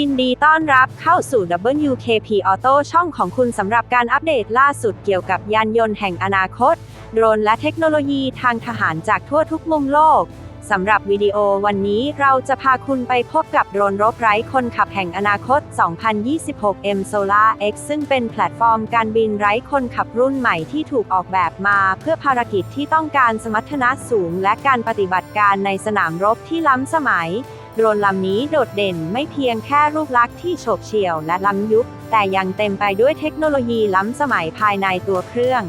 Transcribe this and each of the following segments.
ยินดีต้อนรับเข้าสู่ WKP Auto ช่องของคุณสำหรับการอัปเดตล่าสุดเกี่ยวกับยานยนต์แห่งอนาคต โดรนและเทคโนโลยีทางทหารจากทั่วทุกมุมโลก สำหรับวิดีโอวันนี้เราจะพาคุณไปพบกับโดรนรบไร้คนขับแห่งอนาคต 2026 M Solar X ซึ่งเป็นแพลตฟอร์มการบินไร้คนขับรุ่นใหม่ที่ถูกออกแบบมา เพื่อภารกิจที่ต้องการสมรรถนะสูง และการปฏิบัติการในสนามรบที่ล้ำสมัย โดรนลำนี้โดดเด่นไม่เพียงแค่รูปลักษณ์ที่โฉบเฉี่ยวและล้ำยุค แต่ยังเต็มไปด้วยเทคโนโลยีล้ำสมัยภายในตัวเครื่อง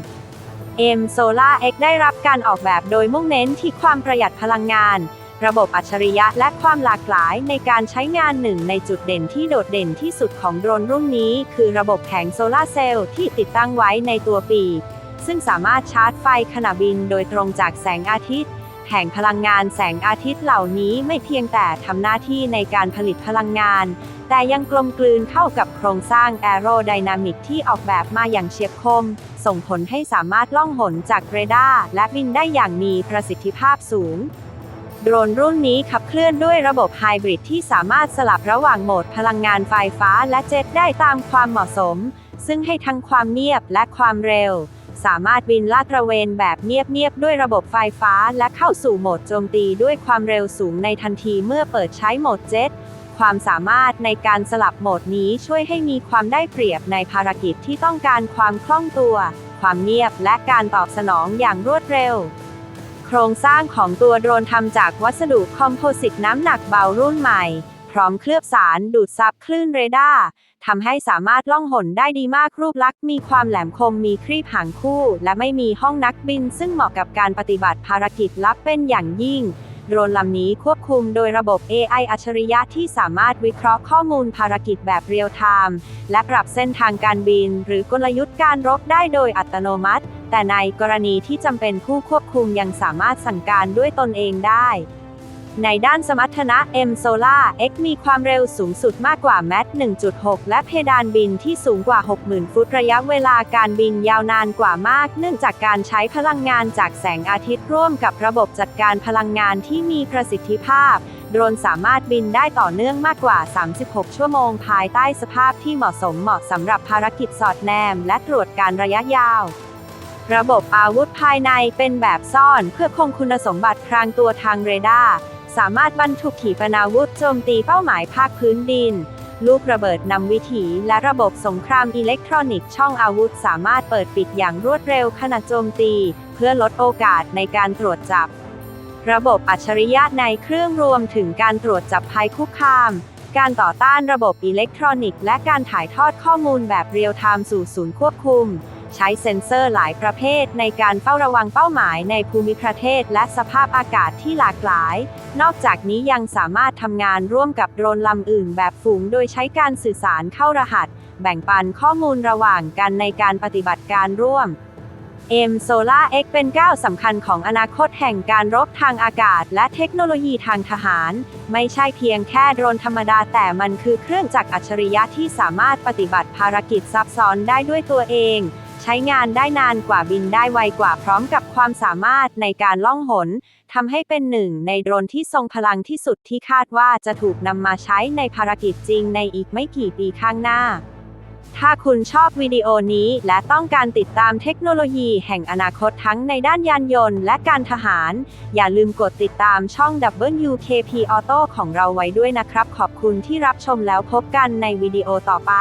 M Solar X ได้รับการออกแบบโดยมุ่งเน้นที่ความประหยัดพลังงาน ระบบอัจฉริยะและความหลากหลายในการใช้งานหนึ่งในจุดเด่นที่โดดเด่นที่สุดของโดรนรุ่นนี้ คือระบบแผงโซลาร์เซลล์ที่ติดตั้งไว้ในตัวปีกซึ่งสามารถชาร์จไฟขณะบินโดยตรงจากแสงอาทิตย์ แผงพลังงานแสงอาทิตย์เหล่านี้ไม่เพียงแต่ทำหน้าที่ในการผลิตพลังงาน แต่ยังกลมกลืนเข้ากับโครงสร้างแอโรไดนามิกที่ออกแบบมาอย่างเฉียบคม ส่งผลให้สามารถล่องหนจากเรดาร์และบินได้อย่างมีประสิทธิภาพสูง โดรนรุ่นนี้ขับเคลื่อนด้วยระบบไฮบริดที่สามารถสลับระหว่างโหมดพลังงานไฟฟ้าและเจ็ตได้ตามความเหมาะสม ซึ่งให้ทั้งความเงียบและความเร็ว สามารถบินลาดตระเวนแบบเงียบๆด้วยระบบไฟฟ้า และเข้าสู่โหมดโจมตีด้วยความเร็วสูงในทันทีเมื่อเปิดใช้โหมดเจ็ตความสามารถในการสลับโหมดนี้ช่วยให้มีความได้เปรียบในภารกิจที่ต้องการความคล่องตัว ความเงียบและการตอบสนองอย่างรวดเร็ว โครงสร้างของตัวโดรนทำจากวัสดุคอมโพสิตน้ำหนักเบารุ่นใหม่ พร้อมเคลือบสารดูดซับคลื่นเรดาร์ทำให้สามารถล่องหนได้ดีมากรูปลักษณ์มีความแหลมคมมีครีบหางคู่ และไม่มีห้องนักบิน ซึ่งเหมาะกับการปฏิบัติภารกิจลับเป็นอย่างยิ่งโดรนลำนี้ควบคุมโดยระบบ AI อัจฉริยะที่สามารถวิเคราะห์ข้อมูลภารกิจแบบเรียลไทม์และปรับเส้นทางการบิน หรือกลยุทธ์การรบได้โดยอัตโนมัติ แต่ในกรณีที่จำเป็นผู้ควบคุมยังสามารถสั่งการด้วยตนเองได้ ในด้านสมรรถนะ M Solar X มีความเร็วสูงสุดมากกว่า Mach 1.6 และเพดานบินที่สูงกว่า 60,000 ฟุตระยะเวลาการบินยาวนานกว่ามาก เนื่องจากการใช้พลังงานจากแสงอาทิตย์ร่วมกับระบบจัดการพลังงานที่มีประสิทธิภาพ โดรนสามารถบินได้ต่อเนื่องมากกว่า 36 ชั่วโมงภายใต้สภาพที่เหมาะสมเหมาะสำหรับภารกิจสอดแนม และตรวจการระยะยาวระบบอาวุธภายในเป็นแบบซ่อนเพื่อคงคุณสมบัติพรางตัวทางเรดาร์ สามารถบรรทุกขีปนาวุธโจมตีเป้าหมายภาคพื้นดิน ลูกระเบิดนำวิถีและระบบสงครามอิเล็กทรอนิกส์ช่องอาวุธสามารถเปิดปิดอย่างรวดเร็วขณะโจมตี เพื่อลดโอกาสในการตรวจจับ ระบบอัจฉริยะในเครื่องรวมถึงการตรวจจับภัยคุกคามการต่อต้านระบบอิเล็กทรอนิกส์และการถ่ายทอดข้อมูลแบบเรียลไทม์สู่ศูนย์ควบคุม ใช้เซ็นเซอร์หลายประเภทในการเฝ้าระวังเป้าหมายในภูมิประเทศและสภาพอากาศที่หลากหลาย นอกจากนี้ยังสามารถทำงานร่วมกับโดรนลำอื่นแบบฝูงโดยใช้การสื่อสารเข้ารหัส แบ่งปันข้อมูลระหว่างกันในการปฏิบัติการร่วม M Solar X เป็นก้าวสำคัญของอนาคตแห่งการรบทางอากาศ และเทคโนโลยีทางทหาร ไม่ใช่เพียงแค่โดรนธรรมดาแต่มันคือเครื่องจักรอัจฉริยะที่สามารถปฏิบัติภารกิจซับซ้อนได้ด้วยตัวเอง ใช้งานได้นานกว่าบินได้ไวกว่าพร้อมกับความสามารถในการล่องหนทำให้เป็นหนึ่งในโดรนที่ทรงพลังที่สุดที่คาดว่าจะถูกนำมาใช้ในภารกิจจริงในอีกไม่กี่ปีข้างหน้า ถ้าคุณชอบวิดีโอนี้และต้องการติดตามเทคโนโลยีแห่งอนาคตทั้งในด้านยานยนต์และการทหาร อย่าลืมกดติดตามช่อง WKP Auto ของเราไว้ด้วยนะครับ ขอบคุณที่รับชมแล้วพบกันในวิดีโอต่อไป